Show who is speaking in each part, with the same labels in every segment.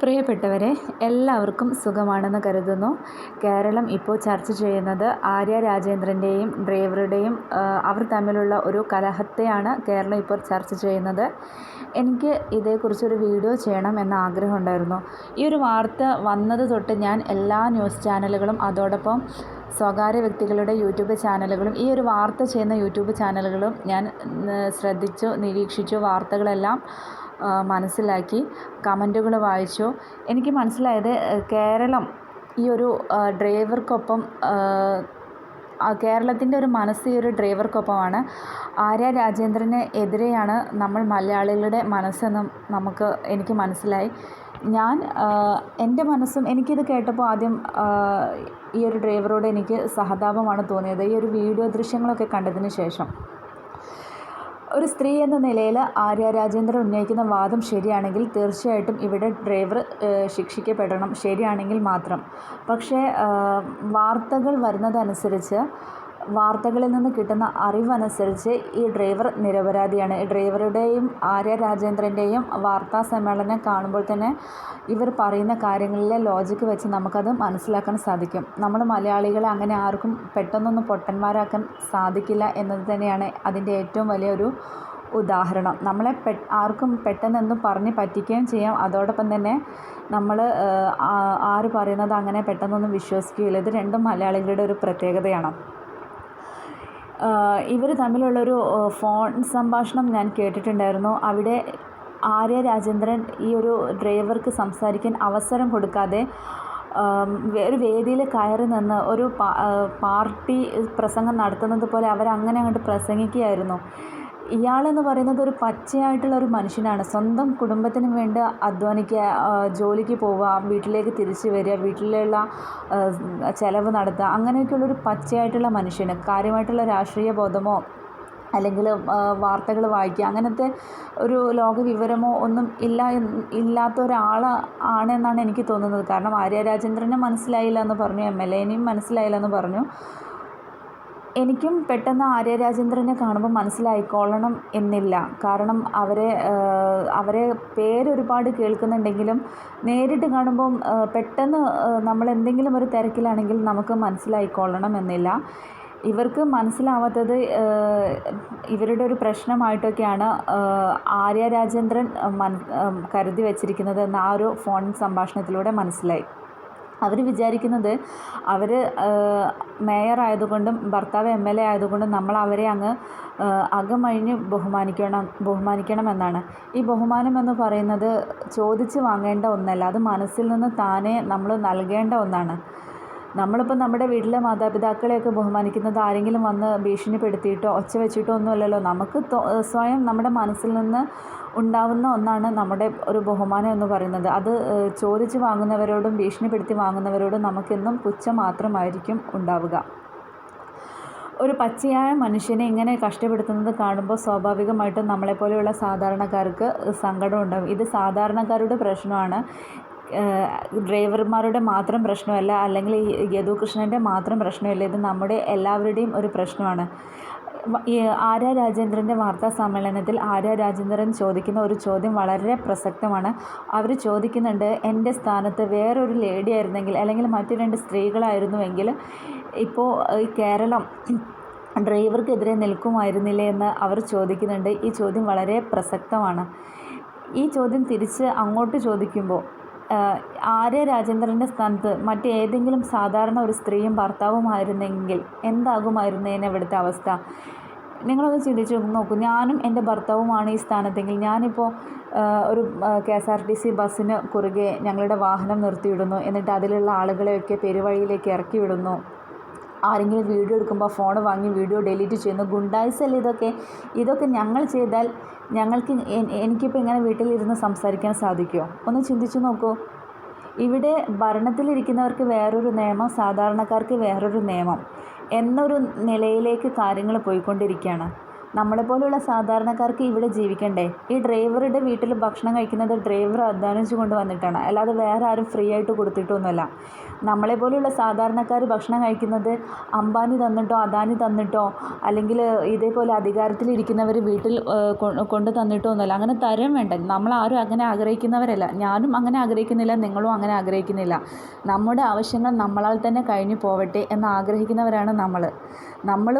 Speaker 1: പ്രിയപ്പെട്ടവരെ എല്ലാവർക്കും സുഖമാണെന്ന് കരുതുന്നു. കേരളം ഇപ്പോൾ ചർച്ച ചെയ്യുന്നത് ആര്യ രാജേന്ദ്രന്റെയും ഡ്രൈവറുടെയും അവർ തമ്മിലുള്ള ഒരു കലഹത്തെയാണ് കേരളം ഇപ്പോൾ ചർച്ച ചെയ്യുന്നത്. എനിക്ക് ഇതേക്കുറിച്ചൊരു വീഡിയോ ചെയ്യണം എന്ന ആഗ്രഹമുണ്ടായിരുന്നു ഈ ഒരു വാർത്ത വന്നത് തൊട്ട് ഞാൻ എല്ലാ ന്യൂസ് ചാനലുകളും അതോടൊപ്പം സ്വകാര്യ വ്യക്തികളുടെ യൂട്യൂബ് ചാനലുകളും ഈ ഒരു വാർത്ത ചെയ്യുന്ന യൂട്യൂബ് ചാനലുകളും ഞാൻ ശ്രദ്ധിച്ചു നിരീക്ഷിച്ചു വാർത്തകളെല്ലാം മനസ്സിലാക്കി. കമന്റുകൾ വായിച്ചു. എനിക്ക് മനസ്സിലായത് കേരളം ഈ ഒരു ഡ്രൈവർക്കൊപ്പം കേരളത്തിന്റെ ഒരു മനസ്സ് ഈ ഒരു ഡ്രൈവർക്കൊപ്പമാണ്. ആര്യ രാജേന്ദ്രന് എതിരെയാണ് നമ്മൾ മലയാളികളുടെ മനസ്സെന്നും നമുക്ക് എനിക്ക് മനസ്സിലായി. ഞാൻ എന്റെ മനസ്സും എനിക്കിത് കേട്ടപ്പോൾ ആദ്യം ഈ ഒരു ഡ്രൈവറോട് എനിക്ക് സഹതാപമാണ് തോന്നിയത്. ഈ ഒരു വീഡിയോ ദൃശ്യങ്ങളൊക്കെ കണ്ടതിന് ശേഷം. ഒരു സ്ത്രീ എന്ന നിലയിൽ ആര്യ രാജേന്ദ്രൻ ഉന്നയിക്കുന്ന വാദം ശരിയാണെങ്കിൽ തീർച്ചയായിട്ടും ഇവിടെ ഡ്രൈവർ ശിക്ഷിക്കപ്പെടണം. ശരിയാണെങ്കിൽ മാത്രം. പക്ഷേ വാർത്തകൾ വരുന്നതനുസരിച്ച് വാർത്തകളിൽ നിന്ന് കിട്ടുന്ന അറിവനുസരിച്ച് ഈ ഡ്രൈവർ നിരപരാധിയാണ്. ഡ്രൈവറുടെയും ആര്യ രാജേന്ദ്രന്റെയും വാർത്താ സമ്മേളനം കാണുമ്പോൾ തന്നെ ഇവർ പറയുന്ന കാര്യങ്ങളിലെ ലോജിക്ക് വെച്ച് നമുക്കത് മനസ്സിലാക്കാൻ സാധിക്കും. നമ്മൾ മലയാളികളെ അങ്ങനെ ആർക്കും പെട്ടെന്നൊന്നും പൊട്ടന്മാരാക്കാൻ സാധിക്കില്ല എന്നത് തന്നെയാണ് അതിന്റെ ഏറ്റവും വലിയൊരു ഉദാഹരണം. നമ്മളെ പെ ആർക്കും പെട്ടെന്നൊന്നും പറഞ്ഞ് പറ്റിക്കുകയും ചെയ്യാം. അതോടൊപ്പം തന്നെ നമ്മൾ ആര് പറയുന്നത് അങ്ങനെ പെട്ടെന്നൊന്നും വിശ്വസിക്കുകയില്ല. ഇത് രണ്ടും മലയാളികളുടെ ഒരു പ്രത്യേകതയാണ്. ഇവർ തമ്മിലുള്ളൊരു ഫോൺ സംഭാഷണം ഞാൻ കേട്ടിട്ടുണ്ടായിരുന്നു. അവിടെ ആര്യ രാജേന്ദ്രൻ ഈ ഒരു ഡ്രൈവർക്ക് സംസാരിക്കാൻ അവസരം കൊടുക്കാതെ ഒരു വേദിയിൽ കയറി നിന്ന് ഒരു പാർട്ടി പ്രസംഗം നടത്തുന്നത് പോലെ അവരങ്ങനെ അങ്ങോട്ട് പ്രസംഗിക്കുകയായിരുന്നു. ഇയാളെന്ന് പറയുന്നത് ഒരു പച്ചയായിട്ടുള്ള ഒരു മനുഷ്യനാണ്. സ്വന്തം കുടുംബത്തിന് വേണ്ടി അധ്വാനിക്കുക ജോലിക്ക് പോവുക വീട്ടിലേക്ക് തിരിച്ച് വരിക വീട്ടിലുള്ള ചിലവ് നടത്തുക അങ്ങനെയൊക്കെയുള്ള ഒരു പച്ചയായിട്ടുള്ള മനുഷ്യന് കാര്യമായിട്ടുള്ള രാഷ്ട്രീയ ബോധമോ അല്ലെങ്കിൽ വാർത്തകൾ വായിക്കുക അങ്ങനത്തെ ഒരു ലോക വിവരമോ ഒന്നും ഇല്ല ഇല്ലാത്ത ഒരാൾ ആണെന്നാണ് എനിക്ക് തോന്നുന്നത്. കാരണം ആര്യ രാജേന്ദ്രനെ മനസ്സിലായില്ല എന്ന് പറഞ്ഞു എം എൽ എനെയും മനസ്സിലായില്ല എന്ന് പറഞ്ഞു. എനിക്കും പെട്ടെന്ന് ആര്യരാജേന്ദ്രനെ കാണുമ്പോൾ മനസ്സിലായിക്കൊള്ളണം എന്നില്ല. കാരണം അവരെ അവരെ പേരൊരുപാട് കേൾക്കുന്നുണ്ടെങ്കിലും നേരിട്ട് കാണുമ്പം പെട്ടെന്ന് നമ്മൾ എന്തെങ്കിലും ഒരു തിരക്കിലാണെങ്കിൽ നമുക്ക് മനസ്സിലായിക്കൊള്ളണം എന്നില്ല. ഇവർക്ക് മനസ്സിലാവാത്തത് ഇവരുടെ ഒരു പ്രശ്നമായിട്ടൊക്കെയാണ് ആര്യരാജേന്ദ്രൻ രാജേന്ദ്രൻ കരുതി വച്ചിരിക്കുന്നത് എന്ന ആ ഒരു ഫോൺ സംഭാഷണത്തിലൂടെ മനസ്സിലായി. അവർ വിചാരിക്കുന്നത് അവർ മേയർ ആയതുകൊണ്ടും ഭർത്താവ് എം എൽ എ ആയതുകൊണ്ടും നമ്മൾ അവരെ അങ്ങ് അകമഴിഞ്ഞ് ബഹുമാനിക്കണം ബഹുമാനിക്കണമെന്നാണ്. ഈ ബഹുമാനം എന്ന് പറയുന്നത് ചോദിച്ച് വാങ്ങേണ്ട ഒന്നല്ല അത് മനസ്സിൽ നിന്ന് താനേ നമ്മൾ നൽകേണ്ട ഒന്നാണ്. നമ്മളിപ്പോൾ നമ്മുടെ വീട്ടിലെ മാതാപിതാക്കളെയൊക്കെ ബഹുമാനിക്കുന്നത് ആരെങ്കിലും വന്ന് ഭീഷണിപ്പെടുത്തിയിട്ടോ ഒച്ച വെച്ചിട്ടോ ഒന്നുമല്ലല്ലോ. നമുക്ക് സ്വയം നമ്മുടെ മനസ്സിൽ നിന്ന് ഉണ്ടാവുന്ന ഒന്നാണ് നമ്മുടെ ഒരു ബഹുമാനം എന്ന് പറയുന്നത്. അത് ചോദിച്ച് വാങ്ങുന്നവരോടും ഭീഷണിപ്പെടുത്തി വാങ്ങുന്നവരോടും നമുക്കെന്നും പുച്ഛം മാത്രമായിരിക്കും ഉണ്ടാവുക. ഒരു പച്ചയായ മനുഷ്യനെ ഇങ്ങനെ കഷ്ടപ്പെടുത്തുന്നത് കാണുമ്പോൾ സ്വാഭാവികമായിട്ടും നമ്മളെപ്പോലെയുള്ള സാധാരണക്കാർക്ക് സങ്കടം ഉണ്ടാകും ഇത് സാധാരണക്കാരുടെ പ്രശ്നമാണ്. ഡ്രൈവർമാരുടെ മാത്രം പ്രശ്നമല്ല അല്ലെങ്കിൽ യദുകൃഷ്ണന്റെ മാത്രം പ്രശ്നമല്ല ഇത് നമ്മുടെ എല്ലാവരുടെയും ഒരു പ്രശ്നമാണ്. ആര്യ രാജേന്ദ്രന്റെ വാർത്താ സമ്മേളനത്തിൽ ആര്യ രാജേന്ദ്രൻ ചോദിക്കുന്ന ഒരു ചോദ്യം വളരെ പ്രസക്തമാണ്. അവർ ചോദിക്കുന്നുണ്ട് എന്റെ സ്ഥാനത്ത് വേറൊരു ലേഡി ആയിരുന്നെങ്കിൽ അല്ലെങ്കിൽ മറ്റു രണ്ട് സ്ത്രീകളായിരുന്നുവെങ്കിൽ ഇപ്പോൾ ഈ കേരളം ഡ്രൈവർക്കെതിരെ നിൽക്കുമായിരുന്നില്ലേ എന്ന് അവർ ചോദിക്കുന്നുണ്ട്. ഈ ചോദ്യം വളരെ പ്രസക്തമാണ്. ഈ ചോദ്യം തിരിച്ച് അങ്ങോട്ട് ചോദിക്കുമ്പോൾ ആര്യ രാജേന്ദ്രന്റെ സ്ഥാനത്ത് മറ്റേതെങ്കിലും സാധാരണ ഒരു സ്ത്രീയും ഭർത്താവുമായിരുന്നെങ്കിൽ എന്താകുമായിരുന്നേനെ ഇവിടുത്തെ അവസ്ഥ? നിങ്ങളൊന്ന് ചിന്തിച്ച് നോക്കൂ. ഞാനും എന്റെ ഭർത്താവുമാണ് ഈ സ്ഥാനത്തെങ്കിൽ ഞാനിപ്പോൾ ഒരു K S R T C ബസ്സിന് കുറുകെ ഞങ്ങളുടെ വാഹനം നിർത്തിയിടുന്നു എന്നിട്ട് അതിലുള്ള ആളുകളെയൊക്കെ പെരുവഴിയിലേക്ക് ഇറക്കി വിടുന്നു ആരെങ്കിലും വീഡിയോ എടുക്കുമ്പോൾ ഫോൺ വാങ്ങി വീഡിയോ ഡിലീറ്റ് ചെയ്യുന്നു. ഗുണ്ടായിസല്ലേ ഇതൊക്കെ? ഇതൊക്കെ ഞങ്ങൾ ചെയ്താൽ ഞങ്ങൾക്ക് എനിക്കിപ്പോൾ ഇങ്ങനെ വീട്ടിലിരുന്ന് സംസാരിക്കാൻ സാധിക്കുമോ ഒന്ന് ചിന്തിച്ചു നോക്കൂ. ഇവിടെ ഭരണത്തിലിരിക്കുന്നവർക്ക് വേറൊരു നിയമം സാധാരണക്കാർക്ക് വേറൊരു നിയമം എന്നൊരു നിലയിലേക്ക് കാര്യങ്ങൾ പോയിക്കൊണ്ടിരിക്കുകയാണ്. നമ്മളെപ്പോലെയുള്ള സാധാരണക്കാർക്ക് ഇവിടെ ജീവിക്കണ്ടേ? ഈ ഡ്രൈവറുടെ വീട്ടിൽ ഭക്ഷണം കഴിക്കുന്നത് ഡ്രൈവർ അധ്വാനിച്ചു കൊണ്ട് വന്നിട്ടാണ്. അല്ലാതെ വേറെ ആരും ഫ്രീ ആയിട്ട് കൊടുത്തിട്ടൊന്നുമല്ല. നമ്മളെ പോലെയുള്ള സാധാരണക്കാർ ഭക്ഷണം കഴിക്കുന്നത് അംബാനി തന്നിട്ടോ അദാനി തന്നിട്ടോ അല്ലെങ്കിൽ ഇതേപോലെ അധികാരത്തിലിരിക്കുന്നവർ വീട്ടിൽ കൊണ്ടു തന്നിട്ടോ ഒന്നുമല്ല അങ്ങനെ തരം വേണ്ട. നമ്മളാരും അങ്ങനെ ആഗ്രഹിക്കുന്നവരല്ല. ഞാനും അങ്ങനെ ആഗ്രഹിക്കുന്നില്ല നിങ്ങളും അങ്ങനെ ആഗ്രഹിക്കുന്നില്ല. നമ്മുടെ ആവശ്യങ്ങൾ നമ്മളാൽ തന്നെ കഴിഞ്ഞു പോവട്ടെ എന്ന് ആഗ്രഹിക്കുന്നവരാണ് നമ്മൾ. നമ്മൾ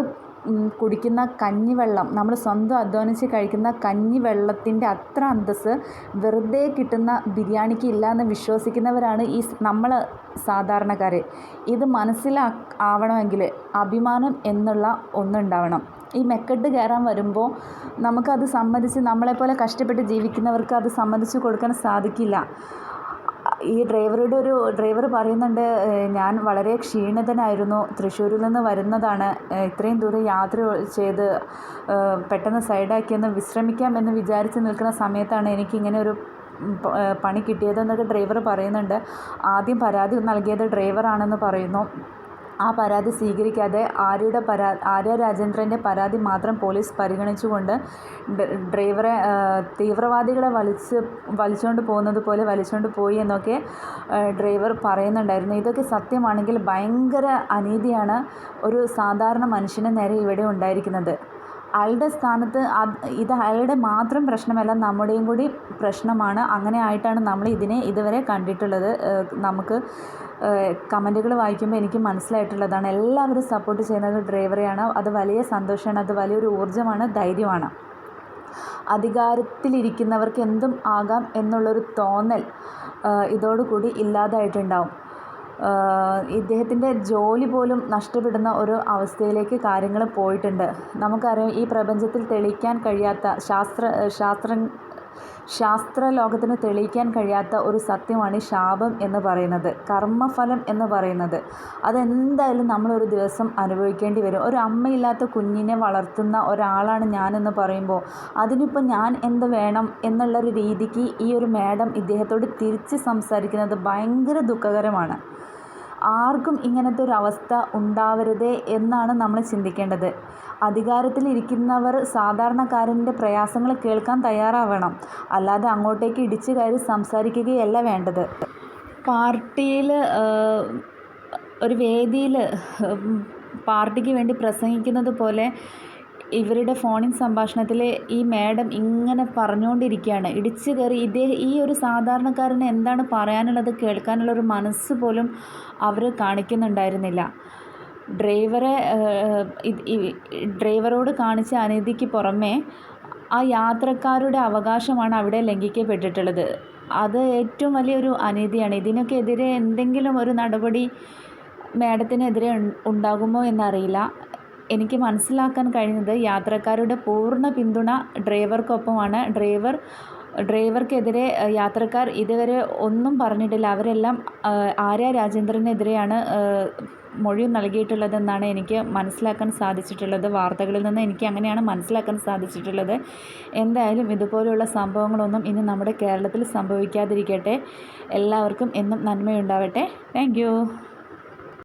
Speaker 1: കുടിക്കുന്ന കഞ്ഞിവെള്ളം നമ്മൾ സ്വന്തം അധ്വാനിച്ച് കഴിക്കുന്ന കഞ്ഞിവെള്ളത്തിന്റെ അത്ര അന്തസ്സ് വെറുതെ കിട്ടുന്ന ബിരിയാണിക്ക് ഇല്ല എന്ന് വിശ്വസിക്കുന്നവരാണ് ഈ നമ്മൾ സാധാരണക്കാർ ഇത് മനസ്സിലാ ആവണമെങ്കിൽ അഭിമാനം എന്നുള്ള ഒന്നുണ്ടാവണം. ഈ മെക്കെട്ട് കയറാൻ വരുമ്പോൾ നമുക്കത് സമ്മതിച്ച് നമ്മളെപ്പോലെ കഷ്ടപ്പെട്ട് ജീവിക്കുന്നവർക്ക് അത് സമ്മതിച്ച് കൊടുക്കാൻ സാധിക്കില്ല. ഈ ഡ്രൈവറുടെ ഒരു ഡ്രൈവർ പറയുന്നുണ്ട് ഞാൻ വളരെ ക്ഷീണിതനായിരുന്നു തൃശ്ശൂരിൽ നിന്ന് വരുന്നതാണ് ഇത്രയും ദൂരം യാത്ര ചെയ്ത് പെട്ടെന്ന് സൈഡാക്കിയൊന്ന് വിശ്രമിക്കാം എന്ന് വിചാരിച്ച് നിൽക്കുന്ന സമയത്താണ് എനിക്കിങ്ങനെ ഒരു പണി കിട്ടിയതെന്നൊക്കെ ഡ്രൈവർ പറയുന്നുണ്ട്. ആദ്യം പരാതി നൽകിയത് ഡ്രൈവറാണെന്ന് പറയുന്നു. ആ പരാതി സ്വീകരിക്കാതെ ആര്യയുടെ ആര്യ രാജേന്ദ്രന്റെ പരാതി മാത്രം പോലീസ് പരിഗണിച്ചുകൊണ്ട് ഡ്രൈവറെ തീവ്രവാദികളെ വലിച്ച് വലിച്ചുകൊണ്ട് പോകുന്നത് പോലെ വലിച്ചുകൊണ്ട് പോയി എന്നൊക്കെ ഡ്രൈവർ പറയുന്നുണ്ടായിരുന്നു. ഇതൊക്കെ സത്യമാണെങ്കിൽ ഭയങ്കര അനീതിയാണ് ഒരു സാധാരണ മനുഷ്യനെ നേരെ ഇവിടെ ഉണ്ടായിരിക്കുന്നത്. അയാളുടെ സ്ഥാനത്ത് ഇത് അയാളുടെ മാത്രം പ്രശ്നമല്ല നമ്മുടെയും കൂടി പ്രശ്നമാണ്. അങ്ങനെ ആയിട്ടാണ് നമ്മൾ ഇതിനെ ഇതുവരെ കണ്ടിട്ടുള്ളത്. നമുക്ക് കമന്റുകൾ വായിക്കുമ്പോൾ എനിക്ക് മനസ്സിലായിട്ടുള്ളതാണ്. എല്ലാവരും സപ്പോർട്ട് ചെയ്യുന്നത് ഡ്രൈവറെയാണ് അത് വലിയ സന്തോഷമാണ്. അത് വലിയൊരു ഊർജമാണ്. ധൈര്യമാണ്. അധികാരത്തിലിരിക്കുന്നവർക്ക് എന്തും ആകാം എന്നുള്ളൊരു തോന്നൽ ഇതോടുകൂടി ഇല്ലാതായിട്ടുണ്ടാവും. ഇദ്ദേഹത്തിന്റെ ജോലി പോലും നഷ്ടപ്പെടുന്ന ഒരു അവസ്ഥയിലേക്ക് കാര്യങ്ങൾ പോയിട്ടുണ്ട്. നമുക്കറിയാം ഈ പ്രപഞ്ചത്തിൽ തെളിയിക്കാൻ കഴിയാത്ത ശാസ്ത്ര ശാസ്ത്ര ശാസ്ത്ര ലോകത്തിന് തെളിയിക്കാൻ കഴിയാത്ത ഒരു സത്യമാണ് ശാപം എന്ന് പറയുന്നത്. കർമ്മഫലം എന്ന് പറയുന്നത്. അതെന്തായാലും നമ്മളൊരു ദിവസം അനുഭവിക്കേണ്ടി വരും. ഒരു അമ്മയില്ലാത്ത കുഞ്ഞിനെ വളർത്തുന്ന ഒരാളാണ് ഞാനെന്ന് പറയുമ്പോൾ അതിനിപ്പോൾ ഞാൻ എന്ത് വേണം എന്നുള്ളൊരു രീതിക്ക് ഈ ഒരു മാഡം ഇദ്ദേഹത്തോട് തിരിച്ച് സംസാരിക്കുന്നത് ഭയങ്കര ദുഃഖകരമാണ്. ആർക്കും ഇങ്ങനത്തെ ഒരു അവസ്ഥ ഉണ്ടാവരുതേ എന്നാണ് നമ്മൾ ചിന്തിക്കേണ്ടത്. അധികാരത്തിൽ ഇരിക്കുന്നവർ സാധാരണക്കാരന്റെ പ്രയാസങ്ങൾ കേൾക്കാൻ തയ്യാറാവണം. അല്ലാതെ അങ്ങോട്ടേക്ക് ഇടിച്ചു കയറി സംസാരിക്കുകയല്ല വേണ്ടത്. പാർട്ടിയിൽ ഒരു വേദിയിൽ പാർട്ടിക്ക് വേണ്ടി പ്രസംഗിക്കുന്നത് പോലെ ഇവരുടെ ഫോണിൻ സംഭാഷണത്തിൽ ഈ മാഡം ഇങ്ങനെ പറഞ്ഞുകൊണ്ടിരിക്കുകയാണ് ഇടിച്ചു കയറി ഇതേ ഈ ഒരു സാധാരണക്കാരന് എന്താണ് പറയാനുള്ളത് കേൾക്കാനുള്ളൊരു മനസ്സ് പോലും അവർ കാണിക്കുന്നുണ്ടായിരുന്നില്ല. ഡ്രൈവറെ ഡ്രൈവറോട് കാണിച്ച അനീതിക്ക് പുറമേ ആ യാത്രക്കാരുടെ അവകാശമാണ് അവിടെ ലംഘിക്കപ്പെട്ടിട്ടുള്ളത്. അത് ഏറ്റവും വലിയൊരു അനീതിയാണ്. ഇതിനൊക്കെ എതിരെ എന്തെങ്കിലും ഒരു നടപടി മാഡത്തിനെതിരെ ഉണ്ടാകുമോ എന്നറിയില്ല. എനിക്ക് മനസ്സിലാക്കാൻ കഴിഞ്ഞത് യാത്രക്കാരുടെ പൂർണ പിന്തുണ ഡ്രൈവർക്കൊപ്പമാണ്. ഡ്രൈവർ ഡ്രൈവർക്കെതിരെ യാത്രക്കാർ ഇതുവരെ ഒന്നും പറഞ്ഞിട്ടില്ല. അവരെല്ലാം ആര്യ രാജേന്ദ്രനെതിരെയാണ് മൊഴി നൽകിയിട്ടുള്ളതെന്നാണ് എനിക്ക് മനസ്സിലാക്കാൻ സാധിച്ചിട്ടുള്ളത്. വാർത്തകളിൽ നിന്ന് എനിക്ക് അങ്ങനെയാണ് മനസ്സിലാക്കാൻ സാധിച്ചിട്ടുള്ളത്. എന്തായാലും ഇതുപോലെയുള്ള സംഭവങ്ങളൊന്നും ഇനി നമ്മുടെ കേരളത്തിൽ സംഭവിക്കാതിരിക്കട്ടെ. എല്ലാവർക്കും എന്നും നന്മയുണ്ടാവട്ടെ. താങ്ക്